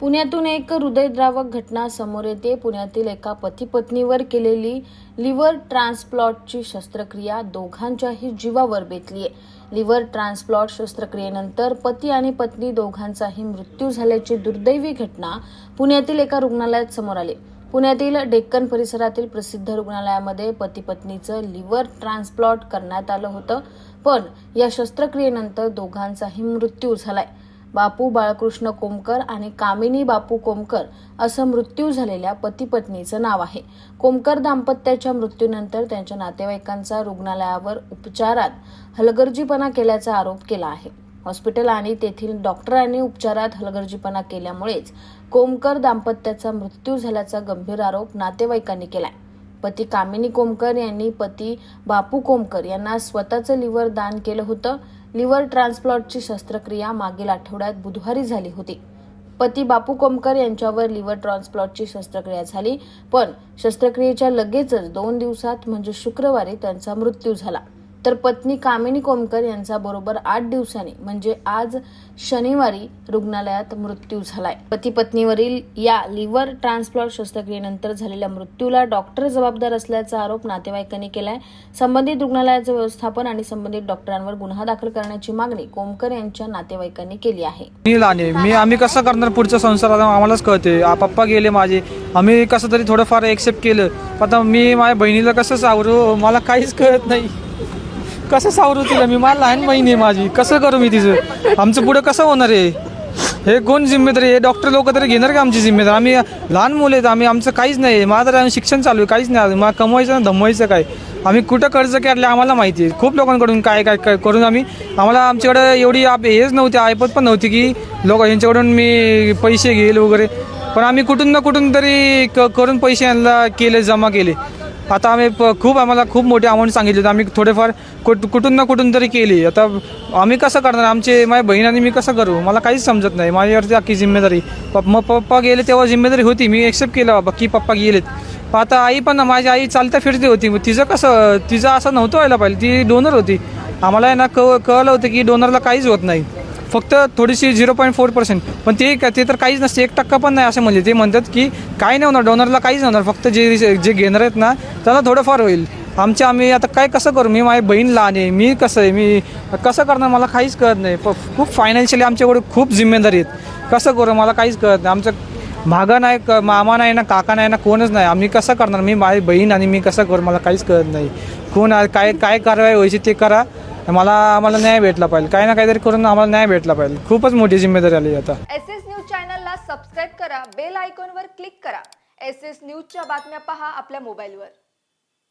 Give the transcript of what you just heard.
पुण्यातून एक हृदयद्रावक घटना समोर येते. पुण्यातील एका पती पत्नीवर केलेली लिव्हर ट्रान्सप्लॉटची शस्त्रक्रिया दोघांच्याही जीवावर बेतली आहे. लिव्हर ट्रान्सप्लॉट शस्त्रक्रियेनंतर पती आणि पत्नी दोघांचाही मृत्यू झाल्याची दुर्दैवी घटना पुण्यातील एका रुग्णालयात समोर आली. पुण्यातील डेक्कन परिसरातील प्रसिद्ध रुग्णालयामध्ये पती पत्नीचं लिव्हर ट्रान्सप्लॉट करण्यात आलं होतं. पण या शस्त्रक्रियेनंतर दोघांचाही मृत्यू झालाय. बापू बाळकृष्ण कोमकर आणि कामिनी बापू कोमकर असं मृत्यू झालेल्या पती पत्नीचं नाव आहे. कोमकर दाम्पत्याच्या मृत्यूनंतर त्यांच्या नातेवाईकांचा रुग्णालयावर उपचारात हलगर्जीपणा केल्याचा आरोप केला आहे. हॉस्पिटल आणि तेथील डॉक्टरांनी उपचारात हलगर्जीपणा केल्यामुळेच कोमकर दाम्पत्याचा मृत्यू झाल्याचा गंभीर आरोप नातेवाईकांनी केलाय. पती कामिनी कोमकर यांनी पती बापू कोमकर यांना स्वतःचं लिव्हर दान केलं होतं. लिव्हर ट्रान्सप्लॉटची शस्त्रक्रिया मागील आठवड्यात बुधवारी झाली होती. पती बापू कोमकर यांच्यावर लिव्हर ट्रान्सप्लॉटची शस्त्रक्रिया झाली पण शस्त्रक्रियेच्या लगेचच दोन दिवसात म्हणजे शुक्रवारी त्यांचा मृत्यू झाला. तर पत्नी कामिनी कोमकर यांचा बरोबर आठ दिवसांनी म्हणजे आज शनिवारी रुग्णालयात मृत्यू झालाय. पती पत्नीवरील या लिव्हर ट्रान्सप्लॉट शस्त्रक्रियेनंतर झालेल्या मृत्यूला डॉक्टर जबाबदार असल्याचा आरोप नातेवाईकांनी केलाय. संबंधित रुग्णालयाचं व्यवस्थापन आणि संबंधित डॉक्टरांवर गुन्हा दाखल करण्याची मागणी कोमकर यांच्या नातेवाईकांनी केली आहे. मी मी आम्ही कसं करणार पुढचा संसार आम्हालाच कळते. पप्पा गेले माझे. आम्ही कसं तरी थोडंफार एक्सेप्ट केलं. आता मी माझ्या बहिणीला कसं सावरू? मला काहीच कळत नाही. कसं सावरू तिला? मी मला लहान बहीण आहे माझी. कसं करू मी तिचं? आमचं पुढं कसं होणार आहे? हे कोण जिम्मेदारी? हे डॉक्टर लोक तरी घेणार का आमची जिम्मेदारी? आम्ही लहान मुले आहेत आम्ही आमचं काहीच नाही. माझं तर शिक्षण चालू आहे काहीच नाही. मला कमवायचं ना धमवायचं काय? आम्ही कुठं कर्ज काढले आम्हाला माहिती आहे. खूप लोकांकडून काय काय काय करून आम्ही आम्हाला आमच्याकडे एवढी आप हेच नव्हती ऐपत पण नव्हती की लोक यांच्याकडून मी पैसे घेईल वगैरे. पण आम्ही कुठून ना कुठून तरी क करून पैसे यांना केले जमा केले. आता आम्ही प खूप आम्हाला खूप मोठी अमाऊंट सांगितली होती. आम्ही थोडेफार कुठ कुठून ना कुठून तरी केली. आता आम्ही कसं करणार? आमचे माझ्या बहीण आणि मी कसं करू? मला काहीच समजत नाही. माझ्यावरती अख्खी जिम्मेदारी. पप मग पप्पा गेले तेव्हा जिम्मेदारी होती. मी एक्सेप्ट केलं बाबा की पप्पा गेलेत. आता आई पण माझी आई चालता फिरती होती. मग तिचं कसं तिचं असं नव्हतं व्हायला पाहिजे. ती डोनर होती. आम्हाला आहे ना क कळलं होतं की डोनरला काहीच होत नाही. फक्त थोडीशी झिरो पॉईंट फोर पर्सेंट. पण ते ते तर काहीच नसते. एक टक्का पण नाही असं म्हणजे ते म्हणतात की काही नाही होणार. डोनरला काहीच नाही होणार. फक्त जे जे घेणार आहेत ना त्याला थोडंफार होईल. आमच्या आम्ही आता काय कसं करू? मी माझी बहीण लहान आहे. मी कसं आहे? मी कसं करणार? मला काहीच कळत नाही. प खूप फायनान्शियली आमच्याकडे खूप जिम्मेदारी आहेत. कसं करू? मला काहीच कळत नाही. आमचं मागा नाही क मामा नाही ना काका नाही ना कोणच नाही. आम्ही कसं करणार? मी माझी बहीण आणि मी कसं करू? मला काहीच कळत नाही. कोण काय काय कारवाई व्हायची ते करा. तर मला आम्हाला न्याय भेटला पाहिजे. काही ना काहीतरी करून आम्हाला न्याय भेटला पाहिजे. खूपच मोठी जिम्मेदारी आली आता. एस एस न्यूज चॅनलला सबस्क्राईब करा बेल आयकॉनवर क्लिक करा. एस एस न्यूजच्या बातम्या पहा आपल्या मोबाईलवर.